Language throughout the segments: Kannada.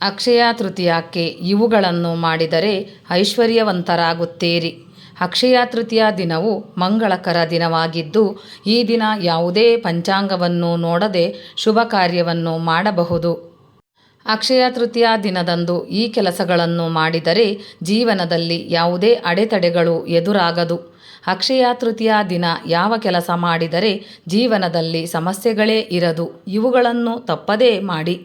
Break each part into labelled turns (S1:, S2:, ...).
S1: ಅಕ್ಷಯ ತೃತೀಯಕ್ಕೆ ಇವುಗಳನ್ನು ಮಾಡಿದರೆ ಐಶ್ವರ್ಯವಂತರಾಗುತ್ತೀರಿ. ಅಕ್ಷಯ ತೃತೀಯ ದಿನವು ಮಂಗಳಕರ ದಿನವಾಗಿದ್ದು, ಈ ದಿನ ಯಾವುದೇ ಪಂಚಾಂಗವನ್ನು ನೋಡದೆ ಶುಭ ಕಾರ್ಯವನ್ನು ಮಾಡಬಹುದು. ಅಕ್ಷಯ ತೃತೀಯ ದಿನದಂದು ಈ ಕೆಲಸಗಳನ್ನು ಮಾಡಿದರೆ ಜೀವನದಲ್ಲಿ ಯಾವುದೇ ಅಡೆತಡೆಗಳು ಎದುರಾಗದು. ಅಕ್ಷಯ ತೃತೀಯ ದಿನ ಯಾವ ಕೆಲಸ ಮಾಡಿದರೆ ಜೀವನದಲ್ಲಿ ಸಮಸ್ಯೆಗಳೇ ಇರದು. ಇವುಗಳನ್ನು ತಪ್ಪದೇ ಮಾಡಿ.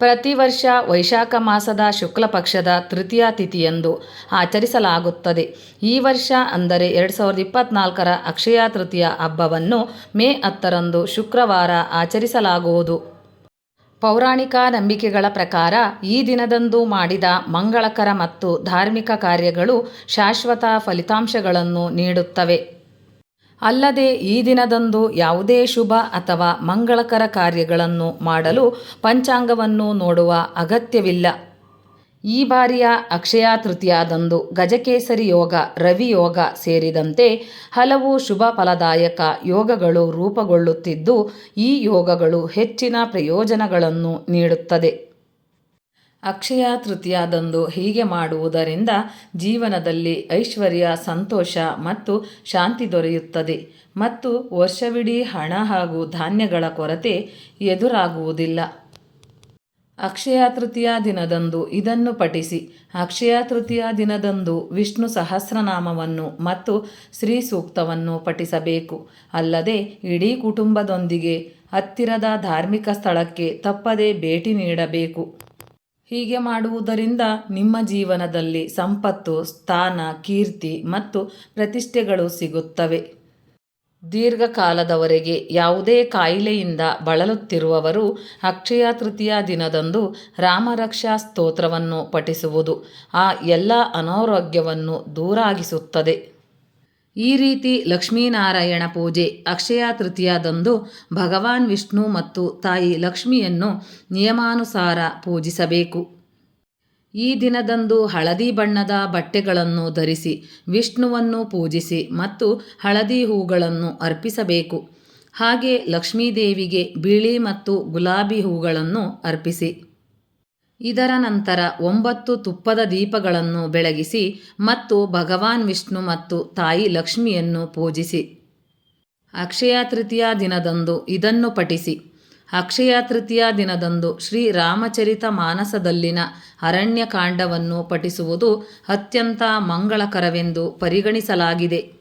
S1: ಪ್ರತಿ ವರ್ಷ ವೈಶಾಖ ಮಾಸದ ಶುಕ್ಲ ಪಕ್ಷದ ತೃತೀಯ ತಿಥಿಯಂದು ಆಚರಿಸಲಾಗುತ್ತದೆ. ಈ ವರ್ಷ ಅಂದರೆ ಎರಡು ಸಾವಿರದ ಇಪ್ಪತ್ನಾಲ್ಕರ ಅಕ್ಷಯ ತೃತೀಯ ಹಬ್ಬವನ್ನು ಮೇ ಹತ್ತರಂದು ಶುಕ್ರವಾರ ಆಚರಿಸಲಾಗುವುದು. ಪೌರಾಣಿಕ ನಂಬಿಕೆಗಳ ಪ್ರಕಾರ ಈ ದಿನದಂದು ಮಾಡಿದ ಮಂಗಳಕರ ಮತ್ತು ಧಾರ್ಮಿಕ ಕಾರ್ಯಗಳು ಶಾಶ್ವತ ಫಲಿತಾಂಶಗಳನ್ನು ನೀಡುತ್ತವೆ. ಅಲ್ಲದೆ ಈ ದಿನದಂದು ಯಾವುದೇ ಶುಭ ಅಥವಾ ಮಂಗಳಕರ ಕಾರ್ಯಗಳನ್ನು ಮಾಡಲು ಪಂಚಾಂಗವನ್ನು ನೋಡುವ ಅಗತ್ಯವಿಲ್ಲ. ಈ ಬಾರಿಯ ಅಕ್ಷಯ ತೃತೀಯದಂದು ಗಜಕೇಸರಿ ಯೋಗ, ರವಿ ಯೋಗ ಸೇರಿದಂತೆ ಹಲವು ಶುಭ ಫಲದಾಯಕ ಯೋಗಗಳು ರೂಪುಗೊಳ್ಳುತ್ತಿದ್ದು, ಈ ಯೋಗಗಳು ಹೆಚ್ಚಿನ ಪ್ರಯೋಜನಗಳನ್ನು ನೀಡುತ್ತದೆ. ಅಕ್ಷಯ ತೃತೀಯದಂದು ಹೀಗೆ ಮಾಡುವುದರಿಂದ ಜೀವನದಲ್ಲಿ ಐಶ್ವರ್ಯ, ಸಂತೋಷ ಮತ್ತು ಶಾಂತಿ ದೊರೆಯುತ್ತದೆ ಮತ್ತು ವರ್ಷವಿಡೀ ಹಣ ಹಾಗೂ ಧಾನ್ಯಗಳ ಕೊರತೆ ಎದುರಾಗುವುದಿಲ್ಲ. ಅಕ್ಷಯ ತೃತೀಯ ದಿನದಂದು ಇದನ್ನು ಪಠಿಸಿ. ಅಕ್ಷಯ ತೃತೀಯ ದಿನದಂದು ವಿಷ್ಣು ಸಹಸ್ರನಾಮವನ್ನು ಮತ್ತು ಶ್ರೀ ಸೂಕ್ತವನ್ನು ಪಠಿಸಬೇಕು. ಅಲ್ಲದೆ ಇಡೀ ಕುಟುಂಬದೊಂದಿಗೆ ಹತ್ತಿರದ ಧಾರ್ಮಿಕ ಸ್ಥಳಕ್ಕೆ ತಪ್ಪದೇ ಭೇಟಿ ನೀಡಬೇಕು. ಹೀಗೆ ಮಾಡುವುದರಿಂದ ನಿಮ್ಮ ಜೀವನದಲ್ಲಿ ಸಂಪತ್ತು, ಸ್ಥಾನ, ಕೀರ್ತಿ ಮತ್ತು ಪ್ರತಿಷ್ಠೆಗಳು ಸಿಗುತ್ತವೆ. ದೀರ್ಘಕಾಲದವರೆಗೆ ಯಾವುದೇ ಕಾಯಿಲೆಯಿಂದ ಬಳಲುತ್ತಿರುವವರು ಅಕ್ಷಯ ತೃತೀಯ ದಿನದಂದು ರಾಮರಕ್ಷಾ ಸ್ತೋತ್ರವನ್ನು ಪಠಿಸುವುದು ಆ ಎಲ್ಲ ಅನಾರೋಗ್ಯವನ್ನು ದೂರಾಗಿಸುತ್ತದೆ. ಈ ರೀತಿ ಲಕ್ಷ್ಮೀನಾರಾಯಣ ಪೂಜೆ ಅಕ್ಷಯ ತೃತೀಯದಂದು ಭಗವಾನ್ ವಿಷ್ಣು ಮತ್ತು ತಾಯಿ ಲಕ್ಷ್ಮಿಯನ್ನು ನಿಯಮಾನುಸಾರ ಪೂಜಿಸಬೇಕು. ಈ ದಿನದಂದು ಹಳದಿ ಬಣ್ಣದ ಬಟ್ಟೆಗಳನ್ನು ಧರಿಸಿ ವಿಷ್ಣುವನ್ನು ಪೂಜಿಸಿ ಮತ್ತು ಹಳದಿ ಹೂಗಳನ್ನು ಅರ್ಪಿಸಬೇಕು. ಹಾಗೆ ಲಕ್ಷ್ಮೀದೇವಿಗೆ ಬಿಳಿ ಮತ್ತು ಗುಲಾಬಿ ಹೂಗಳನ್ನು ಅರ್ಪಿಸಿ. ಇದರ ನಂತರ ಒಂಬತ್ತು ತುಪ್ಪದ ದೀಪಗಳನ್ನು ಬೆಳಗಿಸಿ ಮತ್ತು ಭಗವಾನ್ ವಿಷ್ಣು ಮತ್ತು ತಾಯಿ ಲಕ್ಷ್ಮಿಯನ್ನು ಪೂಜಿಸಿ. ಅಕ್ಷಯ ತೃತೀಯ ದಿನದಂದು ಇದನ್ನು ಪಠಿಸಿ. ಅಕ್ಷಯ ತೃತೀಯ ದಿನದಂದು ಶ್ರೀ ರಾಮಚರಿತ ಮಾನಸದಲ್ಲಿನ ಅರಣ್ಯಕಾಂಡವನ್ನು ಪಠಿಸುವುದು ಅತ್ಯಂತ ಮಂಗಳಕರವೆಂದು ಪರಿಗಣಿಸಲಾಗಿದೆ.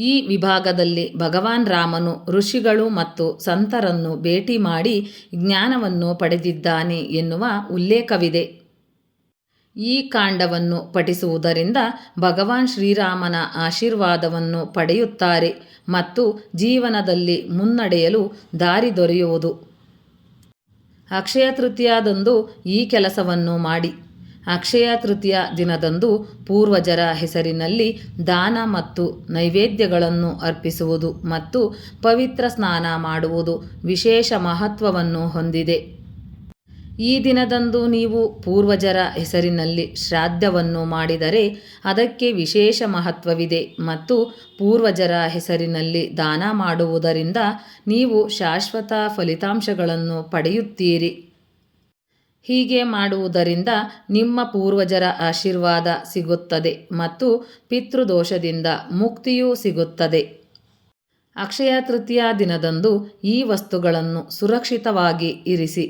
S1: ಈ ವಿಭಾಗದಲ್ಲಿ ಭಗವಾನ್ ರಾಮನು ಋಷಿಗಳು ಮತ್ತು ಸಂತರನ್ನು ಭೇಟಿ ಮಾಡಿ ಜ್ಞಾನವನ್ನು ಪಡೆದಿದ್ದಾನೆ ಎನ್ನುವ ಉಲ್ಲೇಖವಿದೆ. ಈ ಕಾಂಡವನ್ನು ಪಠಿಸುವುದರಿಂದ ಭಗವಾನ್ ಶ್ರೀರಾಮನ ಆಶೀರ್ವಾದವನ್ನು ಪಡೆಯುತ್ತಾರೆ ಮತ್ತು ಜೀವನದಲ್ಲಿ ಮುನ್ನಡೆಯಲು ದಾರಿ ದೊರೆಯುವುದು. ಅಕ್ಷಯ ತೃತೀಯದಂದು ಈ ಕೆಲಸವನ್ನು ಮಾಡಿ. ಅಕ್ಷಯ ತೃತೀಯ ದಿನದಂದು ಪೂರ್ವಜರ ಹೆಸರಿನಲ್ಲಿ ದಾನ ಮತ್ತು ನೈವೇದ್ಯಗಳನ್ನು ಅರ್ಪಿಸುವುದು ಮತ್ತು ಪವಿತ್ರ ಸ್ನಾನ ಮಾಡುವುದು ವಿಶೇಷ ಮಹತ್ವವನ್ನು ಹೊಂದಿದೆ. ಈ ದಿನದಂದು ನೀವು ಪೂರ್ವಜರ ಹೆಸರಿನಲ್ಲಿ ಶ್ರಾದ್ದವನ್ನು ಮಾಡಿದರೆ ಅದಕ್ಕೆ ವಿಶೇಷ ಮಹತ್ವವಿದೆ ಮತ್ತು ಪೂರ್ವಜರ ಹೆಸರಿನಲ್ಲಿ ದಾನ ಮಾಡುವುದರಿಂದ ನೀವು ಶಾಶ್ವತ ಫಲಿತಾಂಶಗಳನ್ನು ಪಡೆಯುತ್ತೀರಿ. ಹೀಗೆ ಮಾಡುವುದರಿಂದ ನಿಮ್ಮ ಪೂರ್ವಜರ ಆಶೀರ್ವಾದ ಸಿಗುತ್ತದೆ ಮತ್ತು ಪಿತೃದೋಷದಿಂದ ಮುಕ್ತಿಯೂ ಸಿಗುತ್ತದೆ. ಅಕ್ಷಯ ತೃತೀಯ ದಿನದಂದು ಈ ವಸ್ತುಗಳನ್ನು ಸುರಕ್ಷಿತವಾಗಿ ಇರಿಸಿ.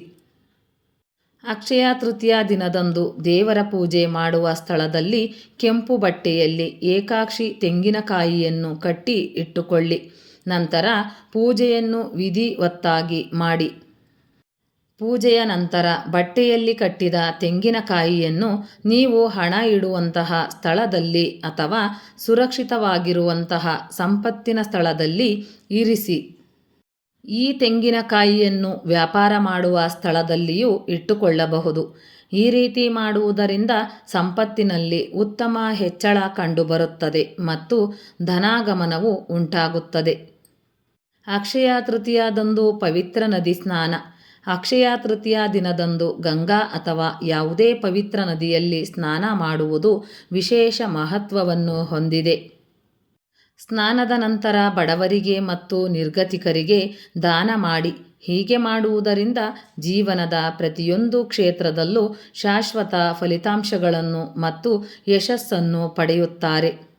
S1: ಅಕ್ಷಯ ತೃತೀಯ ದಿನದಂದು ದೇವರ ಪೂಜೆ ಮಾಡುವ ಸ್ಥಳದಲ್ಲಿ ಕೆಂಪು ಬಟ್ಟೆಯಲ್ಲಿ ಏಕಾಕ್ಷಿ ತೆಂಗಿನಕಾಯಿಯನ್ನು ಕಟ್ಟಿ ಇಟ್ಟುಕೊಳ್ಳಿ. ನಂತರ ಪೂಜೆಯನ್ನು ವಿಧಿವತ್ತಾಗಿ ಮಾಡಿ. ಪೂಜೆಯ ನಂತರ ಬಟ್ಟೆಯಲ್ಲಿ ಕಟ್ಟಿದ ತೆಂಗಿನಕಾಯಿಯನ್ನು ನೀವು ಹಣ ಇಡುವಂತಹ ಸ್ಥಳದಲ್ಲಿ ಅಥವಾ ಸುರಕ್ಷಿತವಾಗಿರುವಂತಹ ಸಂಪತ್ತಿನ ಸ್ಥಳದಲ್ಲಿ ಇರಿಸಿ. ಈ ತೆಂಗಿನಕಾಯಿಯನ್ನು ವ್ಯಾಪಾರ ಮಾಡುವ ಸ್ಥಳದಲ್ಲಿಯೂ ಇಟ್ಟುಕೊಳ್ಳಬಹುದು. ಈ ರೀತಿ ಮಾಡುವುದರಿಂದ ಸಂಪತ್ತಿನಲ್ಲಿ ಉತ್ತಮ ಹೆಚ್ಚಳ ಕಂಡುಬರುತ್ತದೆ ಮತ್ತು ಧನಾಗಮನವು ಉಂಟಾಗುತ್ತದೆ. ಅಕ್ಷಯ ತೃತೀಯದಂದು ಪವಿತ್ರ ನದಿ ಸ್ನಾನ. ಅಕ್ಷಯ ತೃತೀಯ ದಿನದಂದು ಗಂಗಾ ಅಥವಾ ಯಾವುದೇ ಪವಿತ್ರ ನದಿಯಲ್ಲಿ ಸ್ನಾನ ಮಾಡುವುದು ವಿಶೇಷ ಮಹತ್ವವನ್ನು ಹೊಂದಿದೆ. ಸ್ನಾನದ ನಂತರ ಬಡವರಿಗೆ ಮತ್ತು ನಿರ್ಗತಿಕರಿಗೆ ದಾನ ಮಾಡಿ, ಹೀಗೆ ಮಾಡುವುದರಿಂದ ಜೀವನದ ಪ್ರತಿಯೊಂದು ಕ್ಷೇತ್ರದಲ್ಲೂ ಶಾಶ್ವತ ಫಲಿತಾಂಶಗಳನ್ನು ಮತ್ತು ಯಶಸ್ಸನ್ನು ಪಡೆಯುತ್ತಾರೆ.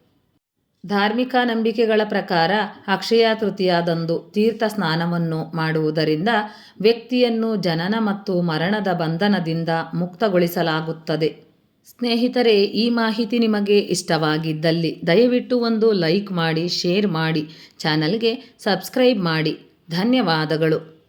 S1: ಧಾರ್ಮಿಕ ನಂಬಿಕೆಗಳ ಪ್ರಕಾರ ಅಕ್ಷಯ ತೃತೀಯದಂದು ತೀರ್ಥ ಸ್ನಾನವನ್ನು ಮಾಡುವುದರಿಂದ ವ್ಯಕ್ತಿಯನ್ನು ಜನನ ಮತ್ತು ಮರಣದ ಬಂಧನದಿಂದ ಮುಕ್ತಗೊಳಿಸಲಾಗುತ್ತದೆ. ಸ್ನೇಹಿತರೆ, ಈ ಮಾಹಿತಿ ನಿಮಗೆ ಇಷ್ಟವಾಗಿದ್ದಲ್ಲಿ ದಯವಿಟ್ಟು ಒಂದು ಲೈಕ್ ಮಾಡಿ, ಶೇರ್ ಮಾಡಿ, ಚಾನಲ್ಗೆ ಸಬ್ಸ್ಕ್ರೈಬ್ ಮಾಡಿ. ಧನ್ಯವಾದಗಳು.